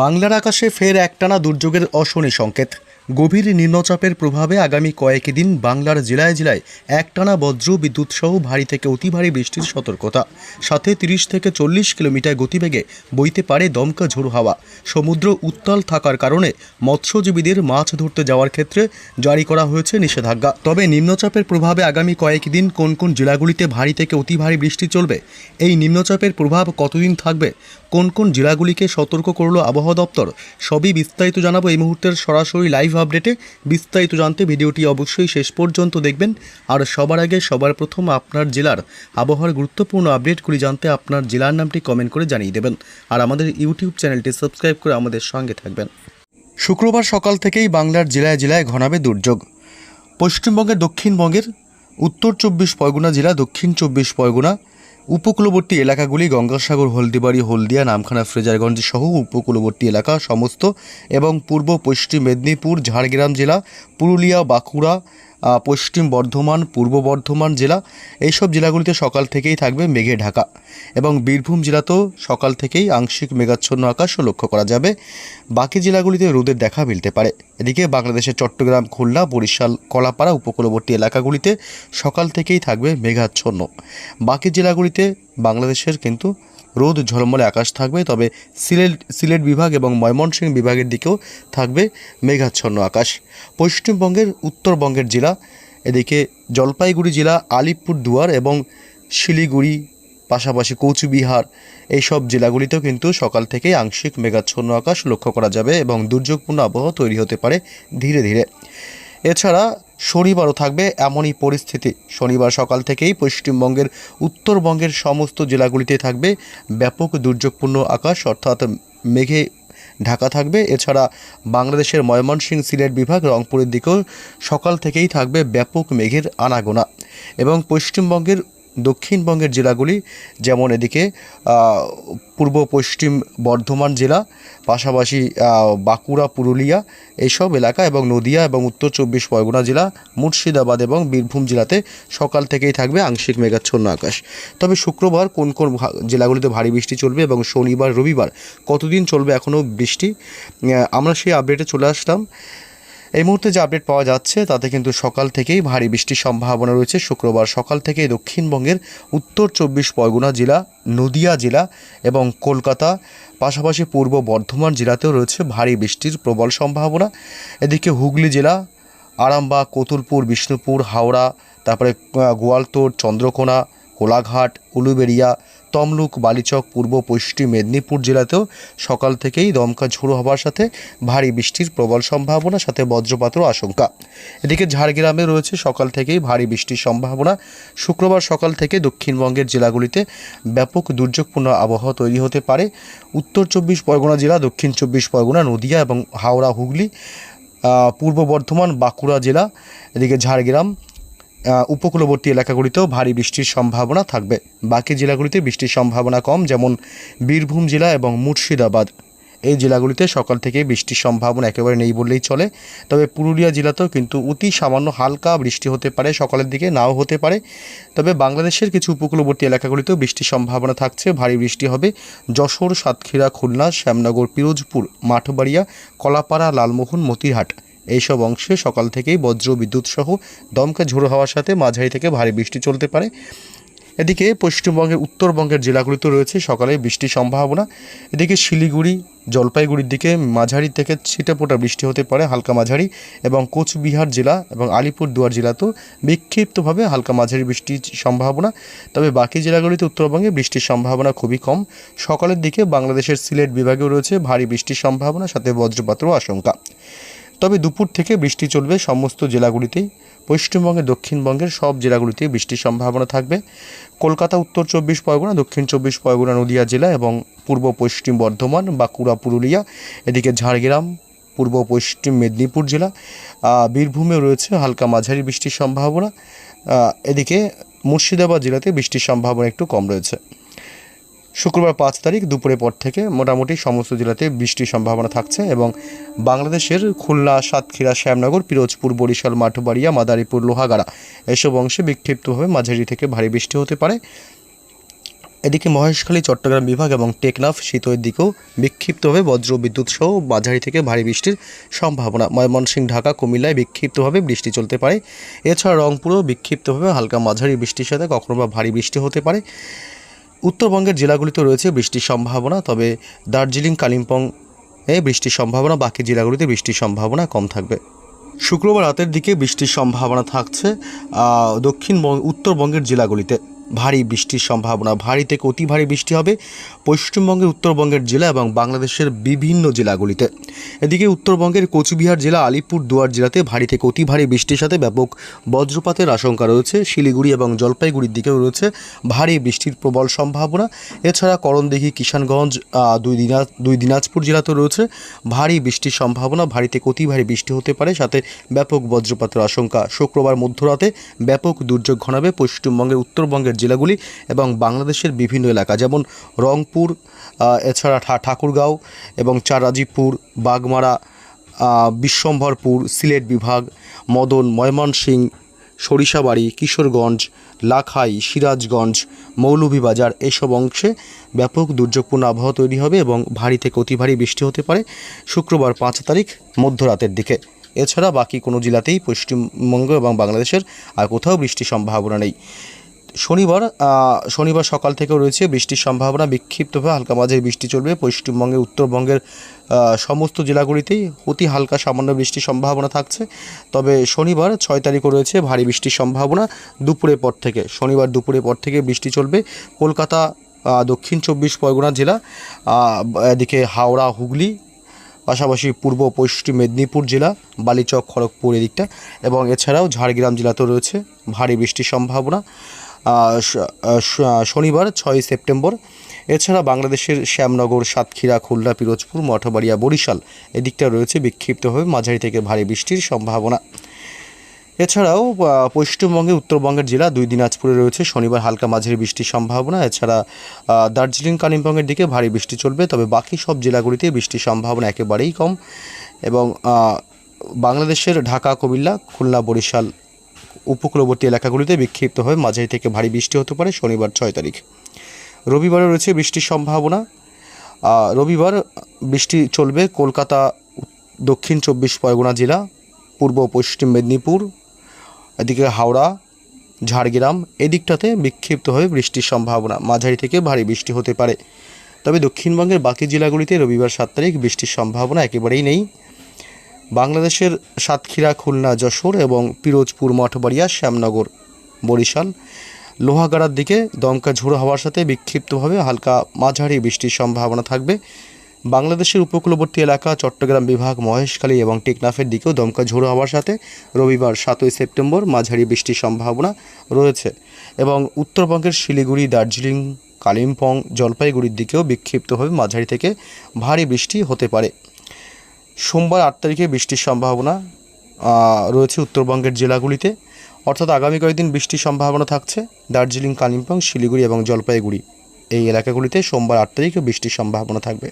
বাংলার আকাশে ফের একটানা দুর্যোগের অশনি সংকেত। গভীর নিম্নচাপের প্রভাবে আগামী কয়েক দিন বাংলার জেলায় জেলায় একটানা বজ্র বিদ্যুৎ সহ ভারী থেকে অতি ভারী বৃষ্টির সতর্কতা। সাথে তিরিশ থেকে চল্লিশ কিলোমিটার গতিবেগে বইতে পারে দমকা ঝোড়ো হাওয়া। সমুদ্র উত্তাল থাকার কারণে মৎস্যজীবীদের মাছ ধরতে যাওয়ার ক্ষেত্রে জারি করা হয়েছে নিষেধাজ্ঞা। তবে নিম্নচাপের প্রভাবে আগামী কয়েকদিন কোন কোন জেলাগুলিতে ভারী থেকে অতি ভারী বৃষ্টি চলবে? এই নিম্নচাপের প্রভাব কতদিন থাকবে? কোন কোন জেলাগুলিকে সতর্ক করল আবহাওয়া দপ্তর, সবই বিস্তারিত জানাব এই মুহূর্তের সরাসরি লাইভ আপডেটে বিস্তারিত জানতে ভিডিওটি অবশ্যই শেষ পর্যন্ত দেখবেন। আর সবার আগে, সবার প্রথম আপনার জেলার আবহাওয়ার গুরুত্বপূর্ণ আপডেটগুলি জানতে আপনার জেলার নামটি কমেন্ট করে জানিয়ে দেবেন। আর আমাদের ইউটিউব চ্যানেলটি সাবস্ক্রাইব করে আমাদের সঙ্গে থাকবেন। শুক্রবার সকাল থেকেই বাংলার জেলায় জেলায় ঘনাবে দুর্যোগ। পশ্চিমবঙ্গের দক্ষিণবঙ্গের উত্তর চব্বিশ পরগনা জেলা, দক্ষিণ চব্বিশ পরগনা উপকূলবর্তী এলাকাগুলি গঙ্গাসাগর, হলদিবাড়ি, হলদিয়া, নামখানা, ফ্রেজারগঞ্জ সহ উপকূলবর্তী এলাকা সমস্ত এবং পূর্ব পশ্চিম মেদিনীপুর, ঝাড়গ্রাম জেলা, পুরুলিয়া, বাঁকুড়া পশ্চিম বর্ধমান, পূর্ব বর্ধমান জেলা, এইসব জেলাগুলিতে সকাল থেকেই থাকবে মেঘে ঢাকা এবং বীরভূম জেলাতেও সকাল থেকেই আংশিক মেঘাচ্ছন্ন আকাশও লক্ষ্য করা যাবে। বাকি জেলাগুলিতে রোদের দেখা মিলতে পারে। এদিকে বাংলাদেশের চট্টগ্রাম, খুলনা, বরিশাল, কলাপাড়া উপকূলবর্তী এলাকাগুলিতে সকাল থেকেই থাকবে মেঘাচ্ছন্ন। বাকি জেলাগুলিতে বাংলাদেশের কিন্তু রোদ ঝলমলে আকাশ থাকবে, তবে সিলেট সিলেট বিভাগ এবং ময়মনসিংহ বিভাগের দিকেও থাকবে মেঘাচ্ছন্ন আকাশ। পশ্চিমবঙ্গের উত্তরবঙ্গের জেলা, এদিকে জলপাইগুড়ি জেলা, আলিপুরদুয়ার এবং শিলিগুড়ি, পাশাপাশি কোচবিহার, এইসব জেলাগুলিতেও কিন্তু সকাল থেকেই আংশিক মেঘাচ্ছন্ন আকাশ লক্ষ্য করা যাবে এবং দুর্যোগপূর্ণ আবহাওয়া তৈরি হতে পারে ধীরে ধীরে। এছাড়া শনিবারও থাকবে এমনই পরিস্থিতি। শনিবার সকাল থেকেই পশ্চিমবঙ্গের উত্তরবঙ্গের সমস্ত জেলাগুলিতে থাকবে ব্যাপক দুর্যোগপূর্ণ আকাশ, অর্থাৎ মেঘে ঢাকা থাকবে। এছাড়া বাংলাদেশের ময়মনসিং সিলেট বিভাগ রংপুরের দিকেও সকাল থেকেই থাকবে ব্যাপক মেঘের আনাগোনা। এবং পশ্চিমবঙ্গের দক্ষিণবঙ্গের জেলাগুলি, যেমন এদিকে পূর্ব পশ্চিম বর্ধমান জেলা, পাশাপাশি বাঁকুড়া, পুরুলিয়া এইসব এলাকা এবং নদিয়া এবং উত্তর চব্বিশ পরগনা জেলা, মুর্শিদাবাদ এবং বীরভূম জেলাতে সকাল থেকেই থাকবে আংশিক মেঘাচ্ছন্ন আকাশ। তবে শুক্রবার কোন কোন জেলাগুলিতে ভারী বৃষ্টি চলবে এবং শনিবার, রবিবার কতদিন চলবে এখনও বৃষ্টি? আমরা সেই আপডেটে চলে আসলাম। এই মুহূর্তে যে আপডেট পাওয়া যাচ্ছে, তাতে কিন্তু সকাল থেকেই ভারী বৃষ্টির সম্ভাবনা রয়েছে। শুক্রবার সকাল থেকেই দক্ষিণবঙ্গের উত্তর চব্বিশ পরগনা জেলা, নদিয়া জেলা এবং কলকাতা, পাশাপাশি পূর্ব বর্ধমান জেলাতেও রয়েছে ভারী বৃষ্টির প্রবল সম্ভাবনা। এদিকে হুগলি জেলা, আরামবাগ, কতুলপুর, বিষ্ণুপুর, হাওড়া, তারপরে গোয়ালতোড় চন্দ্রকোনা, কোলাঘাট, উলুবেড়িয়া তমলুক, বালিচক, পূর্ব, পশ্চিম মেদিনীপুর জেলাতেও সকাল থেকেই দমকা ঝোড়ো হওয়ার সাথে ভারী বৃষ্টির প্রবল সম্ভাবনা, সাথে বজ্রপাতেরও আশঙ্কা। এদিকে ঝাড়গ্রামে রয়েছে সকাল থেকেই ভারী বৃষ্টির সম্ভাবনা। শুক্রবার সকাল থেকে দক্ষিণবঙ্গের জেলাগুলিতে ব্যাপক দুর্যোগপূর্ণ আবহাওয়া তৈরি হতে পারে। উত্তর চব্বিশ পরগনা জেলা, দক্ষিণ চব্বিশ পরগনা, নদিয়া এবং হাওড়া হুগলি পূর্ব বর্ধমান, বাঁকুড়া জেলা, এদিকে ঝাড়গ্রাম উপকূলবর্তী এলাকাগুলিতেও ভারী বৃষ্টির সম্ভাবনা থাকবে। বাকি জেলাগুলিতে বৃষ্টির সম্ভাবনা কম, যেমন বীরভূম জেলা এবং মুর্শিদাবাদ। এই জেলাগুলিতে সকাল থেকে বৃষ্টির সম্ভাবনা একেবারে নেই বললেই চলে। তবে পুরুলিয়া জেলাতেও কিন্তু অতি সামান্য হালকা বৃষ্টি হতে পারে, সকালের দিকে নাও হতে পারে। তবে বাংলাদেশের কিছু উপকূলবর্তী এলাকাগুলিতেও বৃষ্টির সম্ভাবনা থাকছে, ভারী বৃষ্টি হবে। যশোর, সাতক্ষীরা, খুলনা, শ্যামনগর, পিরোজপুর, মাঠবাড়িয়া, কলাপাড়া, লালমোহন, মতিরহাট। এইসব অংশে সকাল থেকেই বজ্র বিদ্যুৎ সহ দমকা ঝোড়ো হওয়ার সাথে মাঝারি থেকে ভারী বৃষ্টি চলতে পারে। এদিকে পশ্চিমবঙ্গের, উত্তরবঙ্গের জেলাগুলিতে রয়েছে সকালে বৃষ্টির সম্ভাবনা। এদিকে শিলিগুড়ি, জলপাইগুড়ির দিকে মাঝারি থেকে ছিটেফোঁটা বৃষ্টি হতে পারে, হালকা মাঝারি। এবং কোচবিহার জেলা এবং আলিপুরদুয়ার জেলাতেও বিক্ষিপ্তভাবে হালকা মাঝারি বৃষ্টির সম্ভাবনা। তবে বাকি জেলাগুলিতে উত্তরবঙ্গে বৃষ্টির সম্ভাবনা খুবই কম। সকালের দিকে বাংলাদেশের সিলেট বিভাগেও রয়েছে ভারী বৃষ্টির সম্ভাবনা, সাথে বজ্রপাতেরও আশঙ্কা। তবে দুপুর থেকে বৃষ্টি চলবে সমস্ত জেলাগুলিতেই। পশ্চিমবঙ্গে দক্ষিণবঙ্গের সব জেলাগুলিতেই বৃষ্টির সম্ভাবনা থাকবে। কলকাতা উত্তর চব্বিশ পরগনা দক্ষিণ চব্বিশ পরগনা নদিয়া জেলা এবং পূর্ব পশ্চিম বর্ধমান বাঁকুড়া পুরুলিয়া এদিকে ঝাড়গ্রাম পূর্ব পশ্চিম মেদিনীপুর জেলা আহ, বীরভূমেও রয়েছে হালকা মাঝারি বৃষ্টির সম্ভাবনা। এদিকে মুর্শিদাবাদ জেলাতে বৃষ্টির সম্ভাবনা একটু কম রয়েছে। শুক্রবার পাঁচ তারিখ দুপুরের পর থেকে মোটামুটি সমস্ত জেলাতে বৃষ্টির সম্ভাবনা থাকছে এবং বাংলাদেশের খুলনা, সাতক্ষীরা, শ্যামনগর, পিরোজপুর, বরিশাল, মাঠবাড়িয়া, মাদারীপুর, লোহাগাড়া এসব অংশে বিক্ষিপ্তভাবে মাঝারি থেকে ভারী বৃষ্টি হতে পারে। এদিকে মহেশখালী, চট্টগ্রাম বিভাগ এবং টেকনাফ শীতের দিকেও বিক্ষিপ্তভাবে বজ্র বিদ্যুৎ সহ মাঝারি থেকে ভারী বৃষ্টির সম্ভাবনা। ময়মনসিংহ, ঢাকা, কুমিল্লায় বিক্ষিপ্তভাবে বৃষ্টি চলতে পারে। এছাড়া রংপুরেও বিক্ষিপ্তভাবে হালকা মাঝারি বৃষ্টির সাথে কখনো বা ভারী বৃষ্টি হতে পারে। উত্তরবঙ্গের জেলাগুলিতে রয়েছে বৃষ্টির সম্ভাবনা, তবে দার্জিলিং কালিম্পং এ বৃষ্টির সম্ভাবনা, বাকি জেলাগুলিতে বৃষ্টির সম্ভাবনা কম থাকবে। শুক্রবার রাতের দিকে বৃষ্টির সম্ভাবনা থাকছে দক্ষিণ উত্তরবঙ্গের জেলাগুলিতে। ভারী বৃষ্টির সম্ভাবনা। ভারী থেকে অতি ভারী বৃষ্টি হবে পশ্চিমবঙ্গের উত্তরবঙ্গের জেলা এবং বাংলাদেশের বিভিন্ন জেলাগুলিতে। এদিকে উত্তরবঙ্গের কোচবিহার জেলা, আলিপুর দুয়ার জেলাতে ভারী থেকে অতি ভারী বৃষ্টির সাথে ব্যাপক বজ্রপাতের আশঙ্কা রয়েছে। শিলিগুড়ি এবং জলপাইগুড়ির দিকেও রয়েছে ভারী বৃষ্টির প্রবল সম্ভাবনা। এছাড়া করণদিঘি, কিষানগঞ্জ দুই দিনা, দুই দিনাজপুর জেলাতেও রয়েছে ভারী বৃষ্টির সম্ভাবনা। ভারী থেকে অতি ভারী বৃষ্টি হতে পারে, সাথে ব্যাপক বজ্রপাতের আশঙ্কা। শুক্রবার মধ্যরাতে ব্যাপক দুর্যোগ ঘনাবে পশ্চিমবঙ্গের উত্তরবঙ্গের জেলাগুলি এবং বাংলাদেশের বিভিন্ন এলাকা, যেমন রংপুর এছাড়া ঠাকুরগাঁও এবং চারাজিপুর বাগমারা বিশ্বম্ভরপুর, সিলেট বিভাগ, মদন ময়মনসিংহ সরিষাবাড়ি, কিশোরগঞ্জ, লাখাই, সিরাজগঞ্জ, মৌলভীবাজার এসব অংশে ব্যাপক দুর্যোগপূর্ণ আবহাওয়া তৈরি হবে এবং ভারী থেকে অতি ভারী বৃষ্টি হতে পারে শুক্রবার পাঁচ তারিখ মধ্যরাতের দিকে। এছাড়া বাকি কোনো জেলাতেই পশ্চিমবঙ্গ এবং বাংলাদেশের আর কোথাও বৃষ্টির সম্ভাবনা নেই। শনিবার শনিবার সকাল থেকেও রয়েছে বৃষ্টির সম্ভাবনা। বিক্ষিপ্তভাবে হালকা মাঝে বৃষ্টি চলবে। পশ্চিমবঙ্গের উত্তরবঙ্গের সমস্ত জেলাগুলিতেই অতি হালকা সামান্য বৃষ্টির সম্ভাবনা থাকছে। তবে শনিবার ছয় তারিখও রয়েছে ভারী বৃষ্টির সম্ভাবনা দুপুরের পর থেকে। শনিবার দুপুরের পর থেকে বৃষ্টি চলবে কলকাতা দক্ষিণ চব্বিশ পরগনা জেলা এদিকে হাওড়া, হুগলি, পাশাপাশি পূর্ব পশ্চিম মেদিনীপুর জেলা, বালিচক, খড়গপুর এদিকটা। এবং এছাড়াও ঝাড়গ্রাম জেলাতেও রয়েছে ভারী বৃষ্টির সম্ভাবনা। শনিবার ছয় সেপ্টেম্বর। এছাড়া বাংলাদেশের শ্যামনগর, সাতক্ষীরা, খুলনা, পিরোজপুর, মঠবাড়িয়া, বরিশাল এদিকটা রয়েছে বিক্ষিপ্তভাবে। মাঝারি থেকে ভারী বৃষ্টির সম্ভাবনা। এছাড়াও পশ্চিমবঙ্গে, উত্তরবঙ্গের জেলা দুই দিনাজপুরে রয়েছে। শনিবার হালকা মাঝারি বৃষ্টির সম্ভাবনা। এছাড়া দার্জিলিং, কালিম্পংয়ের দিকে ভারী বৃষ্টি চলবে, তবে বাকি সব জেলাগুলিতে বৃষ্টির সম্ভাবনা একেবারেই কম। এবং বাংলাদেশের ঢাকা, কুমিল্লা, খুলনা, বরিশাল উপকূলবর্তী এলাকাগুলিতে বিক্ষিপ্তভাবে মাঝারি থেকে ভারী বৃষ্টি হতে পারে শনিবার ছয় তারিখ। রবিবারও রয়েছে বৃষ্টির সম্ভাবনা। রবিবার বৃষ্টি চলবে কলকাতা, দক্ষিণ চব্বিশ পরগনা জেলা, পূর্ব পশ্চিম মেদিনীপুর, এদিকে হাওড়া, ঝাড়গ্রাম, এদিকটাতে বিক্ষিপ্ত হয়ে বৃষ্টির সম্ভাবনা। মাঝারি থেকে ভারী বৃষ্টি হতে পারে। তবে দক্ষিণবঙ্গের বাকি জেলাগুলিতে রবিবার সাত তারিখ বৃষ্টির সম্ভাবনা একেবারেই নেই। বাংলাদেশের সাতক্ষীরা, খুলনা, যশোর এবং পিরোজপুর, মঠবাড়িয়া, শ্যামনগর, বরিশাল। লোহাগাড়ার দিকে দমকা ঝোড়ো হওয়ার সাথে বিক্ষিপ্তভাবে হালকা মাঝারি বৃষ্টির সম্ভাবনা থাকবে। বাংলাদেশের উপকূলবর্তী এলাকা চট্টগ্রাম বিভাগ, মহেশখালী এবং টেকনাফের দিকেও দমকা ঝোড়ো হওয়ার সাথে রবিবার সাতই সেপ্টেম্বর মাঝারি বৃষ্টির সম্ভাবনা রয়েছে এবং উত্তরবঙ্গের শিলিগুড়ি, দার্জিলিং, কালিম্পং, জলপাইগুড়ির দিকেও বিক্ষিপ্তভাবে মাঝারি থেকে ভারী বৃষ্টি হতে পারে। সোমবার আট তারিখে বৃষ্টির সম্ভাবনা রয়েছে উত্তরবঙ্গের জেলাগুলিতে। অর্থাৎ আগামী কয়েকদিন বৃষ্টির সম্ভাবনা থাকছে। দার্জিলিং, কালিম্পং, শিলিগুড়ি এবং জলপাইগুড়ি এই এলাকাগুলিতে সোমবার আট তারিখে বৃষ্টির সম্ভাবনা থাকবে।